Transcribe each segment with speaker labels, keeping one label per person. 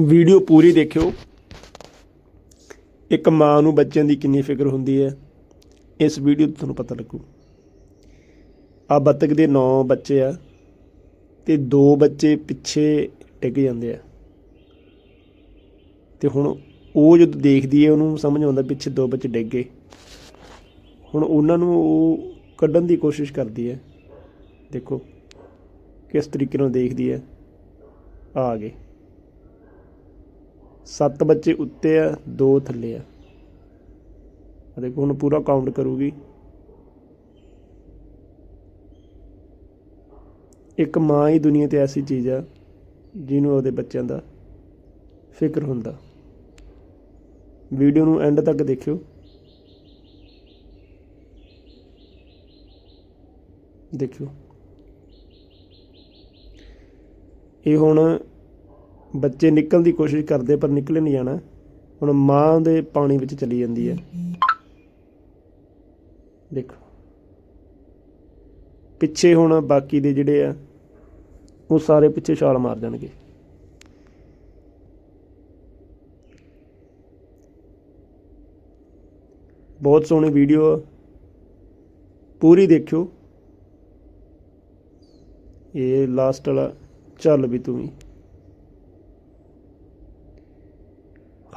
Speaker 1: Video ਪੂਰੀ ਦੇਖਿਓ। ਇੱਕ ਮਾਂ ਨੂੰ ਬੱਚਿਆਂ ਦੀ ਕਿੰਨੀ ਫਿਕਰ ਹੁੰਦੀ ਹੈ, ਇਸ ਵੀਡੀਓ ਤੋਂ ਤੁਹਾਨੂੰ ਪਤਾ ਲੱਗੂ। ਆ ਬੱਤਖ ਦੇ 9 ਬੱਚੇ ਆ ਤੇ ਦੋ ਬੱਚੇ ਪਿੱਛੇ ਡਿੱਗ ਜਾਂਦੇ ਆ। ਤੇ ਹੁਣ ਉਹ ਜਦੋਂ ਦੇਖਦੀ ਹੈ, ਉਹਨੂੰ ਸਮਝ ਆਉਂਦਾ ਪਿੱਛੇ ਦੋ ਬੱਚੇ ਡਿੱਗ ਗਏ। ਹੁਣ ਉਹਨਾਂ ਨੂੰ ਉਹ ਕੱਢਣ ਦੀ ਕੋਸ਼ਿਸ਼ ਕਰਦੀ ਹੈ। ਦੇਖੋ, ਕਿਸ ਤਰੀਕੇ ਨਾਲ ਦੇਖਦੀ ਹੈ। ਆ ਗਏ। ਸੱਤ ਬੱਚੇ ਉੱਤੇ ਆ, ਦੋ ਥੱਲੇ ਆ। ਆ ਦੇਖੋ, ਹੁਣ ਪੂਰਾ ਕਾਊਂਟ ਕਰੂਗੀ। ਇੱਕ ਮਾਂ ਹੀ ਦੁਨੀਆ ਤੇ ਐਸੀ ਚੀਜ਼ ਆ, ਜਿਹਨੂੰ ਉਹਦੇ ਬੱਚਿਆਂ ਦਾ ਫਿਕਰ ਹੁੰਦਾ। ਵੀਡੀਓ ਨੂੰ ਐਂਡ ਤੱਕ ਦੇਖਿਓ। ਦੇਖਿਓ। ਇਹ ਹੁਣ ਬੱਚੇ ਨਿਕਲਣ ਦੀ ਕੋਸ਼ਿਸ਼ ਕਰਦੇ ਪਰ ਨਿਕਲੇ ਨਹੀਂ ਜਾਣਾ। ਹੁਣ ਮਾਂ ਦੇ ਪਾਣੀ ਵਿੱਚ ਚਲੀ ਜਾਂਦੀ ਹੈ। ਦੇਖੋ। ਪਿੱਛੇ ਹੁਣ ਬਾਕੀ ਦੇ ਜਿਹੜੇ ਆ, ਉਹ ਸਾਰੇ ਪਿੱਛੇ ਛਾਲ ਮਾਰ ਜਾਣਗੇ। ਬਹੁਤ ਸੋਹਣੀ ਵੀਡੀਓ ਆ। ਪੂਰੀ ਦੇਖਿਓ। ਇਹ ਲਾਸਟ ਵਾਲਾ, ਚੱਲ ਵੀ ਤੂੰ ਵੀ।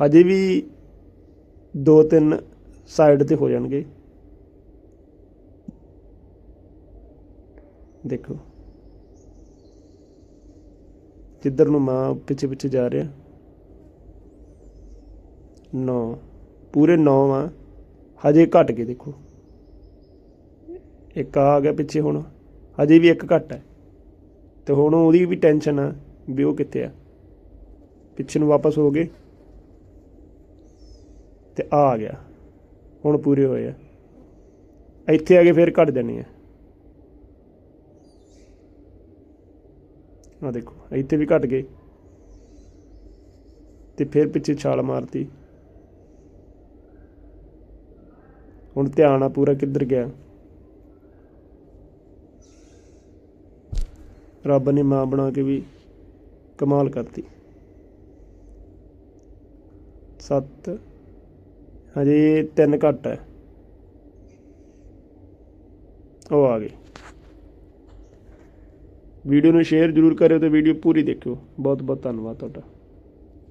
Speaker 1: ਹਜੇ ਵੀ ਦੋ ਤਿੰਨ ਸਾਈਡ ਤੇ ਹੋ ਜਾਣਗੇ। ਦੇਖੋ। ਜਿੱਧਰ ਨੂੰ ਮਾਂ ਪਿੱਛੇ ਪਿੱਛੇ ਜਾ ਰਿਹਾ। ਨੌ। ਪੂਰੇ ਨੌ ਆ ਹਜੇ ਘਟ ਗਏ, ਦੇਖੋ। ਇੱਕ ਆ ਗਿਆ ਪਿੱਛੇ ਹੁਣ। ਹਜੇ ਵੀ ਇੱਕ ਘਟ ਹੈ। ਤੇ ਹੁਣ ਉਹਦੀ ਵੀ ਟੈਨਸ਼ਨ ਆ ਵੀ ਉਹ ਕਿੱਥੇ ਆ। ਪਿੱਛੇ ਨੂੰ ਵਾਪਸ ਹੋ ਗਏ। ਤੇ ਆ ਆ ਗਿਆ। ਹੁਣ ਪੂਰੇ ਹੋਏ ਆ। ਇੱਥੇ ਆ ਕੇ ਫਿਰ ਘਟ ਜਾਣੀ ਆ। ਆ ਦੇਖੋ, ਇੱਥੇ ਵੀ ਘਟ ਗਏ। ਤੇ ਫਿਰ ਪਿੱਛੇ ਛਾਲ ਮਾਰਤੀ। ਹੁਣ ਧਿਆਨ ਆ ਪੂਰਾ ਕਿੱਧਰ ਗਿਆ। ਰੱਬ ਨੇ ਮਾਂ ਬਣਾ ਕੇ ਵੀ ਕਮਾਲ ਕਰਤੀ। ਸੱਤ ਹਜੇ ਤਿੰਨ ਘੱਟ ਹੈ। ਉਹ ਆ ਗਏ। ਵੀਡੀਓ ਨੂੰ ਸ਼ੇਅਰ ਜ਼ਰੂਰ ਕਰਿਓ ਤੇ ਵੀਡੀਓ ਪੂਰੀ ਦੇਖਿਓ। ਬਹੁਤ ਬਹੁਤ ਧੰਨਵਾਦ ਤੁਹਾਡਾ।